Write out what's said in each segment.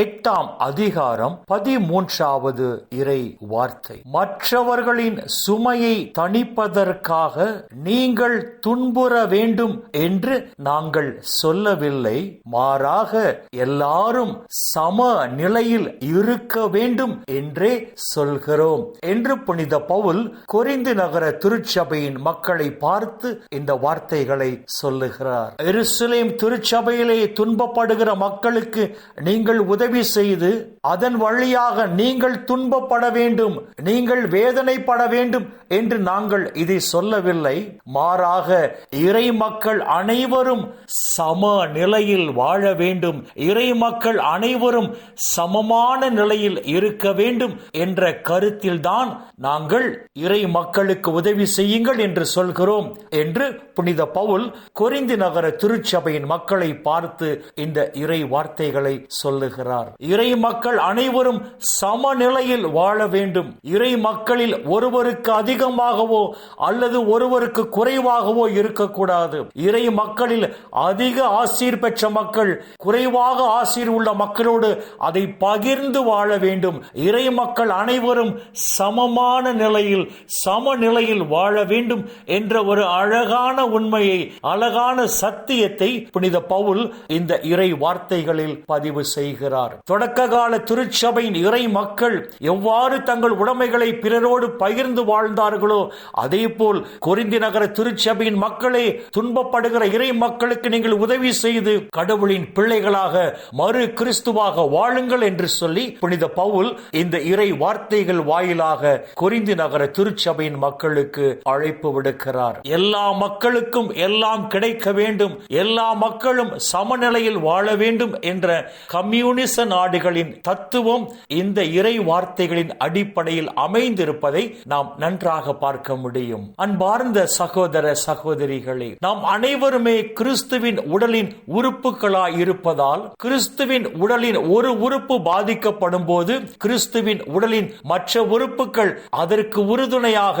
எட்டாம் அதிகாரம் பதிமூன்றாவது இறை வார்த்தை. மற்றவர்களின் சுமையை தணிப்பதற்காக நீங்கள் துன்புற வேண்டும் என்று நாங்கள் சொல்லவில்லை. மாறாக எல்லாரும் சம நிலையில் இருக்க வேண்டும் என்றே சொல்கிறோம் என்று புனித பவுல் குறைந்து நகர திருச்சபையின் மக்களை பார்த்து இந்த வார்த்தைகளை சொல்லுகிறார். எருசலேம் திருச்சபையிலே துன்பப்படுகிற மக்களுக்கு நீங்கள் உதவி செய்து அதன் வழியாக நீங்கள் துன்பப்பட வேண்டும் நீங்கள் வேதனைப்பட வேண்டும் என்று நாங்கள் இதை சொல்லவில்லை. மாறாக இறை மக்கள் அனைவரும் சம நிலையில் வாழ வேண்டும் இறை மக்கள் அனைவரும் சமமான நிலையில் இருக்க வேண்டும் என்ற கருத்தில் தான் நாங்கள் இறை மக்களுக்கு உதவி செய்யுங்கள் என்று சொல்கிறோம் என்று புனித பவுல் கொரிந்து நகர திருச்சபையின் மக்களை பார்த்து இந்த இறை வார்த்தைகளை சொல்லுகிறார். இறை மக்கள் அனைவரும் சமநிலையில் வாழ வேண்டும். இறை மக்களில் ஒருவருக்கு அதிகமாகவோ அல்லது ஒருவருக்கு குறைவாகவோ இருக்கக்கூடாது. இறை மக்களில் அதிக ஆசீர் பெற்ற மக்கள் குறைவாக ஆசீர் உள்ள மக்களோடு அதை பகிர்ந்து வாழ வேண்டும். இறை மக்கள் அனைவரும் சமமான நிலையில் சமநிலையில் வாழ வேண்டும் என்ற ஒரு அழகான உண்மையை அழகான சத்தியத்தை புனித பவுல் இந்த இறை வார்த்தைகளில் பதிவு செய்கிறார். தொடக்க கால திருச்சபையின் இறை மக்கள் எவ்வாறு தங்கள் உடைமைகளை பிறரோடு பகிர்ந்து வாழ்ந்தார்களோ அதே போல் கொரிந்தி நகர திருச்சபையின் மக்களே துன்பப்படுகிற இறை மக்களுக்கு நீங்கள் உதவி செய்து கடவுளின் பிள்ளைகளாக மறு கிறிஸ்துவாக வாழுங்கள் என்று சொல்லி புனித பவுல் இந்த இறை வார்த்தைகள் வாயிலாக கொரிந்தி நகர திருச்சபையின் மக்களுக்கு அழைப்பு விடுக்கிறார். எல்லா மக்களுக்கும் எல்லாம் கிடைக்க வேண்டும். எல்லா மக்களும் சமநிலையில் வாழ வேண்டும் என்ற கம்யூனிஸ்ட் கம்யூனிச நாடுகளின் தத்துவம் இந்த இறை வார்த்தைகளின் அடிப்படையில் அமைந்திருப்பதை நாம் நன்றாக பார்க்க முடியும். அன்பார்ந்த சகோதர சகோதரிகளே நாம் அனைவருமே கிறிஸ்துவின் உடலின் உறுப்புகளாய் இருப்பதால் கிறிஸ்துவின் உடலின் ஒரு உறுப்பு பாதிக்கப்படும் போது கிறிஸ்துவின் உடலின் மற்ற உறுப்புகள் அதற்கு உறுதுணையாக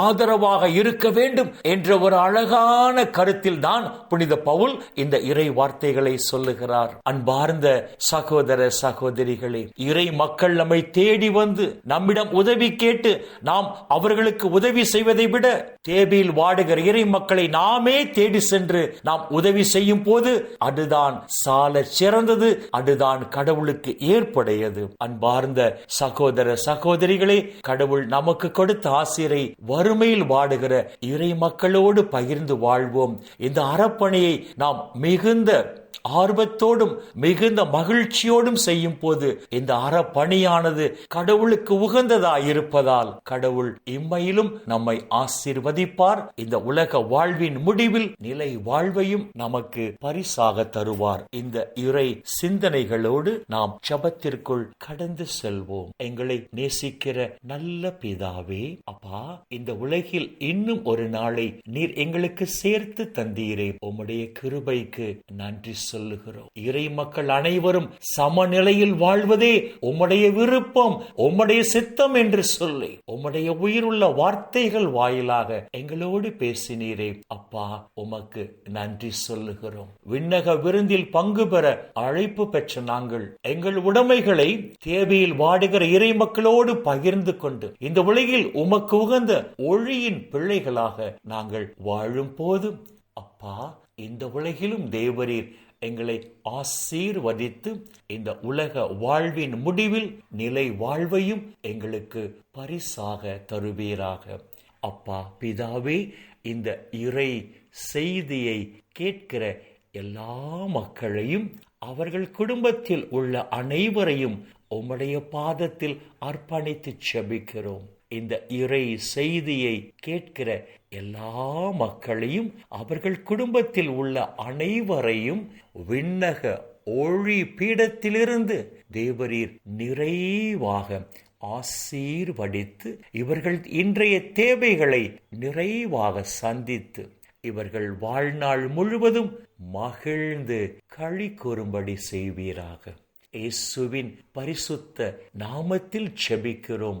ஆதரவாக இருக்க வேண்டும் என்ற ஒரு அழகான கருத்தில் தான் புனித பவுல் இந்த இறை வார்த்தைகளை சொல்லுகிறார். அன்பார்ந்த சகோதர சகோதரிகளே இறை மக்கள் நம்மை தேடி வந்து நம்மிடம் உதவி கேட்டு நாம் அவர்களுக்கு உதவி செய்வதை விட தேவையில் வாடுகிற இறை மக்களை நாமே தேடி சென்று நாம் உதவி செய்யும் போது அதுதான் சால சிறந்தது அதுதான் கடவுளுக்கு ஏற்புடையது. அன்பார்ந்த சகோதர சகோதரிகளே கடவுள் நமக்கு கொடுத்த ஆசிரை வறுமையில் வாடுகிற இறை மக்களோடு பகிர்ந்து வாழ்வோம். இந்த அறப்பணியை நாம் மிகுந்த ஆர்வத்தோடும் மிகுந்த மகிழ்ச்சியோடும் செய்யும் போது இந்த அறப்பணியானது கடவுளுக்கு உகந்ததா இருப்பதால் கடவுள் இம்மையிலும் நம்மை ஆசீர்வதிப்பார். இந்த உலக வாழ்வின் முடிவில் நிலை வாழ்வையும் நமக்கு பரிசாக தருவார். இந்த இறை சிந்தனைகளோடு நாம் ஜபத்திற்குள் கடந்து செல்வோம். எங்களை நேசிக்கிற நல்ல பிதாவே அப்பா இந்த உலகில் இன்னும் ஒரு நாளை நீர் எங்களுக்கு சேர்த்து தந்தீரே. உம்முடைய கிருபைக்கு நன்றி சொல்லுகிறோம். இறை மக்கள் அனைவரும் சமநிலையில் வாழ்வதே உம்முடைய விருப்பம் உம்முடைய சித்தம் என்று சொல்லி உம்முடைய உயிருள்ள வார்த்தைகள் வாயிலாக எங்களோடு பேசினீரே. அப்பா உமக்கு நன்றி சொல்லுகிறோம். விண்ணக விருந்தில் பங்கு பெற அழைப்பு பெற்ற நாங்கள் எங்கள் உடைமைகளை தேவையில் வாடுகிற இறை மக்களோடு பகிர்ந்து கொண்டு இந்த உலகில் உமக்கு உகந்த ஒழியின் பிள்ளைகளாக நாங்கள் வாழும் போதும் அப்பா இந்த உலகிலும் தேவரீர் எங்களை ஆசீர்வதித்து இந்த உலக வாழ்வின் முடிவில் நிலை வாழ்வையும் எங்களுக்கு பரிசாக தருவீராக. அப்பா பிதாவே இந்த இறை செய்தியை கேட்கிற எல்லா மக்களையும் அவர்கள் குடும்பத்தில் உள்ள அனைவரையும் உம்முடைய பாதத்தில் அர்ப்பணித்து செபிக்கிறோம். இந்த இறை செய்தியை கேட்கிற எல்லா மக்களையும் அவர்கள் குடும்பத்தில் உள்ள அனைவரையும் விண்ணக ஒளி பீடத்திலிருந்து தேவரீர் நிறைவாக ஆசீர்வடித்து இவர்கள் இன்றைய தேவைகளை நிறைவாக சந்தித்து இவர்கள் வாழ்நாள் முழுவதும் மகிழ்ந்து களி கூறும்படி செய்வீராக. இயேசுவின் பரிசுத்த நாமத்தில் செபிக்கிறோம்.